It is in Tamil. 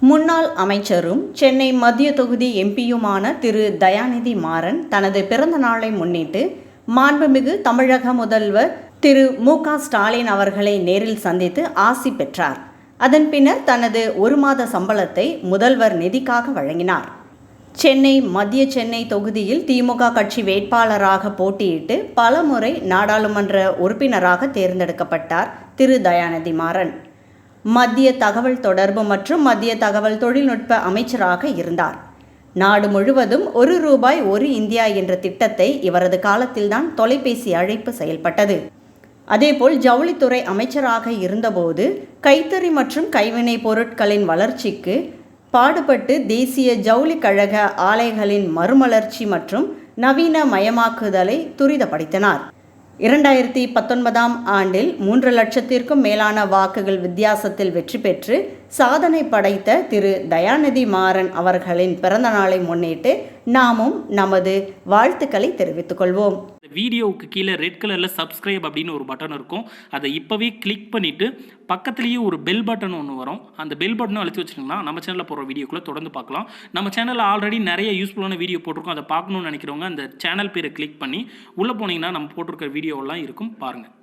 முன்னாள் அமைச்சரும் சென்னை மத்திய தொகுதி எம்பியுமான திரு தயாநிதி மாறன் தனது பிறந்த நாளை முன்னிட்டு மாண்புமிகு தமிழக முதல்வர் திரு மு க ஸ்டாலின் அவர்களை நேரில் சந்தித்து ஆசி பெற்றார். அதன் பின்னர் தனது ஒரு மாத சம்பளத்தை முதல்வர் நிதிக்காக வழங்கினார். சென்னை மத்திய சென்னை தொகுதியில் திமுக கட்சி வேட்பாளராக போட்டியிட்டு பலமுறை நாடாளுமன்ற உறுப்பினராக தேர்ந்தெடுக்கப்பட்டார் திரு தயாநிதி மாறன். மத்திய தகவல் தொடர்பு மற்றும் மத்திய தகவல் தொழில்நுட்ப அமைச்சராக இருந்தார். நாடு முழுவதும் ஒரு ரூபாய் ஒரு இந்தியா என்ற திட்டத்தை இவரது காலத்தில்தான் தொலைபேசி அழைப்பு செயல்பட்டது. அதேபோல் ஜவுளித்துறை அமைச்சராக இருந்தபோது கைத்தறி மற்றும் கைவினைப் பொருட்களின் வளர்ச்சிக்கு பாடுபட்டு தேசிய ஜவுளி கழக ஆலைகளின் மறுமலர்ச்சி மற்றும் நவீன மயமாக்குதலை துரிதப்படுத்தினார். இரண்டாயிரத்தி பத்தொன்பதாம் ஆண்டில் மூன்று லட்சத்திற்கும் மேலான வாக்குகள் வித்தியாசத்தில் வெற்றி பெற்று சாதனை படைத்த திரு தயாநிதி மாறன் அவர்களின் பிறந்த நாளை முன்னிட்டு நாமும் நமது வாழ்த்துக்களை தெரிவித்துக் கொள்வோம். வீடியோவுக்கு கீழே ரெட் கலரில் சப்ஸ்கிரைப் அப்படின்னு ஒரு பட்டன் இருக்கும். அதை இப்போவே கிளிக் பண்ணிவிட்டு பக்கத்துலேயே ஒரு பெல் பட்டன் ஒன்று வரும். அந்த பெல் பட்டனும் அழுத்தி வச்சிட்டிங்கன்னா நம்ம சேனலில் போகிற வீடியோக்குள்ளே தொடர்ந்து பார்க்கலாம். நம்ம சேனலில் ஆல்ரெடி நிறைய யூஸ்ஃபுல்லான வீடியோ போட்டிருக்கோம். அதை பார்க்கணும்னு நினைக்கிறவங்க அந்த சேனல் பேரை கிளிக் பண்ணி உள்ளே போனீங்கன்னா நம்ம போட்டிருக்கிற வீடியோவெல்லாம் இருக்கும். பாருங்கள்